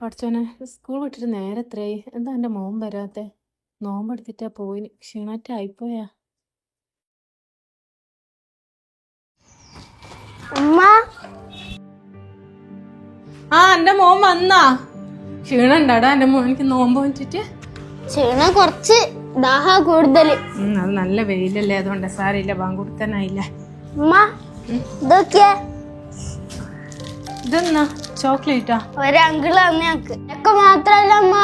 പഠിച്ചോനെ സ്കൂൾ വിട്ടിട്ട് നേരെ എത്രയായി? എന്താ എന്റെ മോൻ വരാത്തെ? നോമ്പെടുത്തിട്ടാ പോയിന്. ക്ഷീണറ്റായിപ്പോയാ ആ എന്റെ മോൻ വന്നാ. ക്ഷീണം ഉണ്ടാടാ എന്റെ മോനിക്ക് നോമ്പ് വെച്ചിട്ട് ക്ഷീണം കുറച്ച് ദാഹ കൂടുതൽ അത് നല്ല വെയിലല്ലേ അതുകൊണ്ട് സാരമില്ല പാങ്കുടുത്തനായില്ല കൊടുക്കാനായില്ല. ഉമ്മ ഇതൊക്കെ ഇതെന്നാ? ചോക്ലേറ്റാ? ഒരു ഒക്കെ മാത്രല്ല അമ്മ.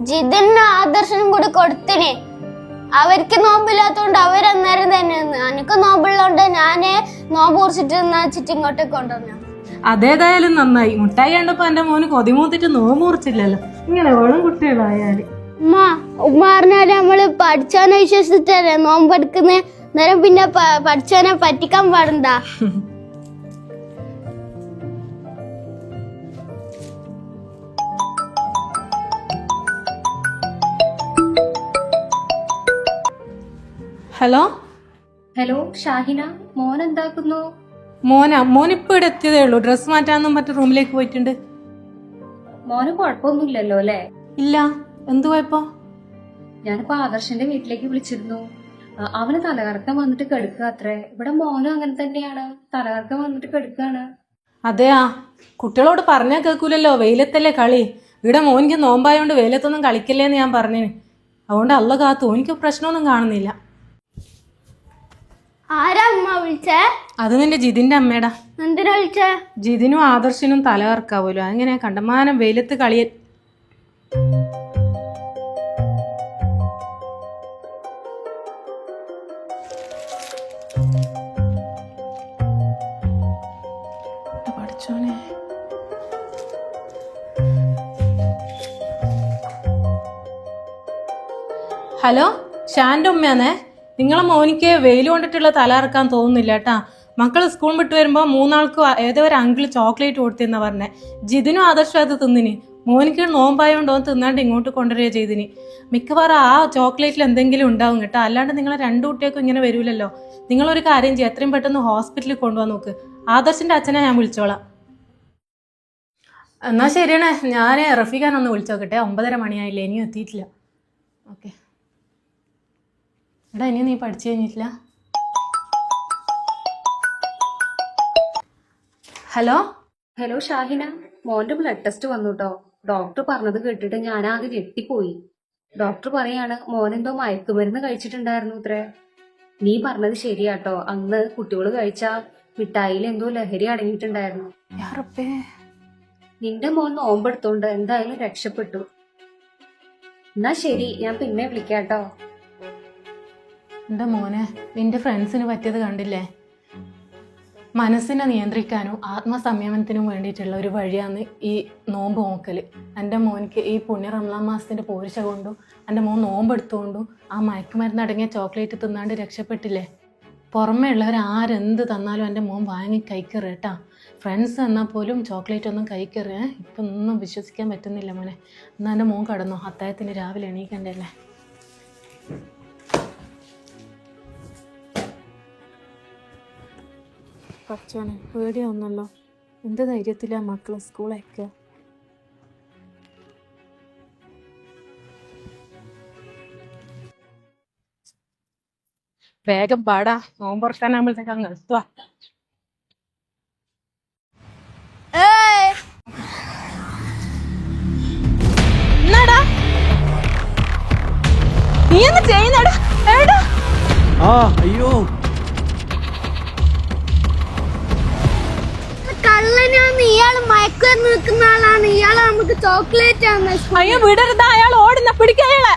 ജിതിന് ആദർശനും കൂടി കൊടുത്തിനെ. അവർക്ക് നോമ്പില്ലാത്തോണ്ട് അവരന്നേരം തന്നെ എനിക്ക് നോമ്പുള്ളതുകൊണ്ട് ഞാൻ നോമ്പ് കുറിച്ചിട്ട് വെച്ചിട്ട് ഇങ്ങോട്ട് കൊണ്ടുവന്നു. അതേതായാലും നന്നായി. മുട്ടായി കണ്ടപ്പോ എന്റെ മോന് കൊതിമൂത്തിട്ട് നോമ്പ് കുറിച്ചില്ലല്ലോ ഇങ്ങനെ വേണം കുട്ടികളായാൽ. ഉമ്മ ഉമ്മ പറഞ്ഞാൽ നമ്മൾ പഠിച്ചാനെ വിശ്വസിച്ചിട്ടല്ലേ നോമ്പെടുക്കുന്ന? നേരം പിന്നെ പഠിച്ചാനെ പറ്റിക്കാൻ പാടണ്ട? ഹലോ? ഹലോ ഷാഹിന മോൻ എന്താക്കുന്നു? മോനാ ഇപ്പൊ ഇവിടെ എത്തിയതേ ഉള്ളൂ. ഡ്രസ് മാറ്റാന്നും മറ്റേ റൂമിലേക്ക് പോയിട്ടുണ്ട്. മോന് കുഴപ്പമൊന്നുമില്ലല്ലോ അല്ലേ? ഇല്ല. എന്തു പോയപ്പോ ഞാനിപ്പോ ആദർശന്റെ വീട്ടിലേക്ക് വിളിച്ചിരുന്നു. ആ, അവന് തലകറക്കം വന്നിട്ട് കെടുക്കുക അത്രേ. ഇവിടെ മോനും അങ്ങനെ തന്നെയാണ്. തലകറക്കം വന്നിട്ട് കെടുക്കാണ് അതെയാ. കുട്ടികളോട് പറഞ്ഞാൽ കേൾക്കൂലല്ലോ. വെയിലത്തല്ലേ കളി. ഇവിടെ മോനിക്ക് നോമ്പായോണ്ട് വെയിലത്തൊന്നും കളിക്കില്ലേന്ന് ഞാൻ പറഞ്ഞിന്. അതുകൊണ്ട് അല്ല കാത്തു എനിക്ക് പ്രശ്നമൊന്നും കാണുന്നില്ല. ആരാ ഉമ്മ വിളിച്ചേ? അത് നിന്റെ ജിതിന്റെ അമ്മേടാ. എന്തിനാ വിളിച്ചേ? ജിതിനും ആദർശിനും തലകർക്കാവൂലോ അങ്ങനെ കണ്ടമാനം വെയിലത്ത് കളിയ പഠിച്ചോനെ? ഹലോ ഷാന്റെ ഉമ്മയാന്നേ? നിങ്ങളെ മോനിക്ക് വെയിൽ കൊണ്ടിട്ടുള്ള തല ഇറക്കാൻ തോന്നുന്നില്ല കേട്ടാ. മക്കൾ സ്കൂൾ വിട്ട് വരുമ്പോൾ മൂന്നാൾക്കും ഏതോ ഒരു അങ്കിൾ ചോക്ലേറ്റ് കൊടുത്തെന്നാ പറഞ്ഞേ. ജിതിനും ആദർശം അത് തിന്നിന്. മോനിക്ക് നോമ്പായോണ്ടോ തിന്നാണ്ട് ഇങ്ങോട്ട് കൊണ്ടുവരിക ചെയ്തിന്. മിക്കവാറും ആ ചോക്ലേറ്റിൽ എന്തെങ്കിലും ഉണ്ടാവും കേട്ടോ. അല്ലാണ്ട് നിങ്ങളെ രണ്ടു കുട്ടികൾക്കും ഇങ്ങനെ വരൂലല്ലോ. നിങ്ങളൊരു കാര്യം ചെയ്യും. എത്രയും പെട്ടെന്ന് ഹോസ്പിറ്റലിൽ കൊണ്ടുപോകാൻ നോക്ക്. ആദർശിന്റെ അച്ഛനെ ഞാൻ വിളിച്ചോളാം. എന്നാ ശരിയാണ്. ഞാൻ റഫീഖാനൊന്ന് വിളിച്ചോക്കട്ടെ. ഒമ്പതര മണിയായില്ലേ. ഇനിയും എത്തിയിട്ടില്ല. ഓക്കെ. എടാ ഇനി നീ പഠിച്ചു കഴിഞ്ഞിട്ടില്ല? ഹലോ? ഹലോ ഷാഹിന. മോന്റെ ബ്ലഡ് ടെസ്റ്റ് വന്നു കേട്ടോ ഡോക്ടർ പറഞ്ഞത് കേട്ടിട്ട് ഞാൻ ആകെ ഞെട്ടിപ്പോയി. ഡോക്ടർ പറയാണ് മോനെന്തോ മയക്കുമരുന്ന് കഴിച്ചിട്ടുണ്ടായിരുന്നു ഇത്രേ. നീ പറഞ്ഞത് ശരിയാട്ടോ. അന്ന് കുട്ടികൾ കഴിച്ച മിഠായിൽ എന്തോ ലഹരി അടങ്ങിയിട്ടുണ്ടായിരുന്നു. നിന്റെ മോൻ നോമ്പെടുത്തോണ്ട് എന്തായാലും രക്ഷപ്പെട്ടു. എന്നാ ശരി ഞാൻ പിന്നെ വിളിക്കാട്ടോ. എന്റെ മോനെ നിന്റെ ഫ്രണ്ട്സിന് പറ്റിയത് കണ്ടില്ലേ? മനസ്സിനെ നിയന്ത്രിക്കാനും ആത്മസംയമനത്തിനും വേണ്ടിയിട്ടുള്ള ഒരു വഴിയാണ് ഈ നോമ്പ് നോക്കൽ എന്റെ മോനിക്ക് ഈ പുണ്യ റംലാൻ മാസത്തിന്റെ പോരിശ കൊണ്ടും എന്റെ മോൻ നോമ്പെടുത്തുകൊണ്ടും ആ മയക്കുമരുന്ന് അടങ്ങിയ ചോക്ലേറ്റ് തിന്നാണ്ട് രക്ഷപ്പെട്ടില്ലേ? പുറമേ ഉള്ളവർ ആരെന്ത് തന്നാലും എന്റെ മോൻ വാങ്ങി കഴിക്കറ് കേട്ടാ ഫ്രണ്ട്സ് എന്നാൽ പോലും ചോക്ലേറ്റ് ഒന്നും കഴിക്കറ് ഇപ്പം ഒന്നും വിശ്വസിക്കാൻ പറ്റുന്നില്ല മോനെ. എന്നാൽ എന്റെ മോൻ കടന്നു അത്തായത്തിന് രാവിലെ എണീക്കണ്ടല്ലേ? പഠിച്ചോനെ പേടിയാവുന്നല്ലോ. എന്ത് ധൈര്യത്തിലാ മക്കൾ സ്കൂളൊക്കെ? വേഗം പാടാ. നോമ്പുറക്കാനാകുമ്പോഴത്തേക്ക് അങ്ങ് എന്നാടാ നീ ഒന്ന് ചെയ്യുന്നടാ. ആ അയ്യോ. കള്ളനാണ് ഇയാൾ മയക്കുമരുന്ന് നിൽക്കുന്ന ആളാണ്. ഇയാൾ നമുക്ക് ചോക്ലേറ്റ് ആണ് അയ്യോ വിടരുത്. അയാൾ ഓടുന്ന പിടിക്കയാളെ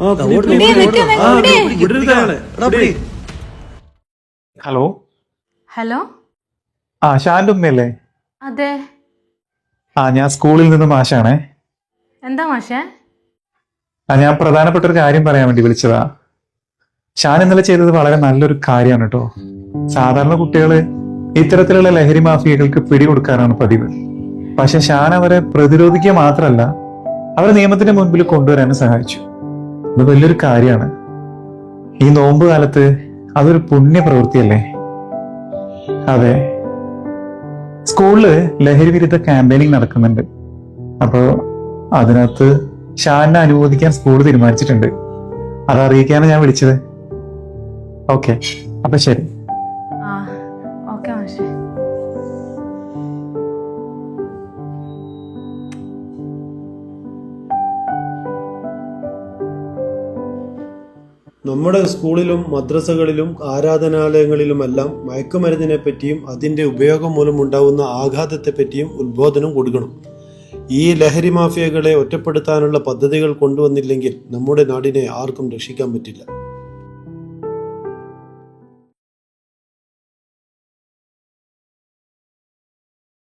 ആ, പിടി, പിടി, പിടി, പിടി, നിക്ക്, ആ, പിടി. പിടി, വിടരുത് അയാളെ. എടാ, പിടി. ഹലോ? ഹലോ? ആ ഷാന്റെ ഉമ്മയല്ലേ? അതെ. ആ ഞാൻ സ്കൂളിൽ നിന്ന് മാഷാണേ. എന്താ മാഷേ? ആ ഞാൻ പ്രധാനപ്പെട്ട ഒരു കാര്യം പറയാൻ വേണ്ടി വിളിച്ചതാ. ഷാൻ ഇന്നലെ ചെയ്തത് വളരെ നല്ലൊരു കാര്യമാണ് കേട്ടോ. സാധാരണ കുട്ടികൾ ഇത്തരത്തിലുള്ള ലഹരി മാഫിയകൾക്ക് പിടികൊടുക്കാറാണ് പതിവ്. പക്ഷെ ഷാൻ അവരെ പ്രതിരോധിക്കുക മാത്രമല്ല അവരെ നിയമത്തിന്റെ മുൻപിൽ കൊണ്ടുവരാനും സഹായിച്ചു. ഇത് വലിയൊരു കാര്യമാണ്. ഈ നോമ്പ് കാലത്ത് അതൊരു പുണ്യ പ്രവൃത്തിയല്ലേ അതെ. സ്കൂളിൽ ലഹരി വിരുദ്ധ ക്യാമ്പയിനിങ് നടക്കുന്നുണ്ട്. അപ്പോൾ അതിനകത്ത് ഷാനിനെ അനുമോദിക്കാൻ സ്കൂൾ തീരുമാനിച്ചിട്ടുണ്ട്. അത് അറിയിക്കാനാണ് ഞാൻ വിളിച്ചത്. ഓക്കെ. അപ്പൊ ശരി. നമ്മുടെ സ്കൂളിലും മദ്രസകളിലും ആരാധനാലയങ്ങളിലുമെല്ലാം മയക്കുമരുന്നിനെ പറ്റിയും അതിന്റെ ഉപയോഗം മൂലമുണ്ടാവുന്ന ആഘാതത്തെ പറ്റിയും ഉദ്ബോധനം കൊടുക്കണം. ഈ ലഹരി മാഫിയകളെ ഒറ്റപ്പെടുത്താനുള്ള പദ്ധതികൾ കൊണ്ടുവന്നില്ലെങ്കിൽ നമ്മുടെ നാടിനെ ആർക്കും രക്ഷിക്കാൻ പറ്റില്ല.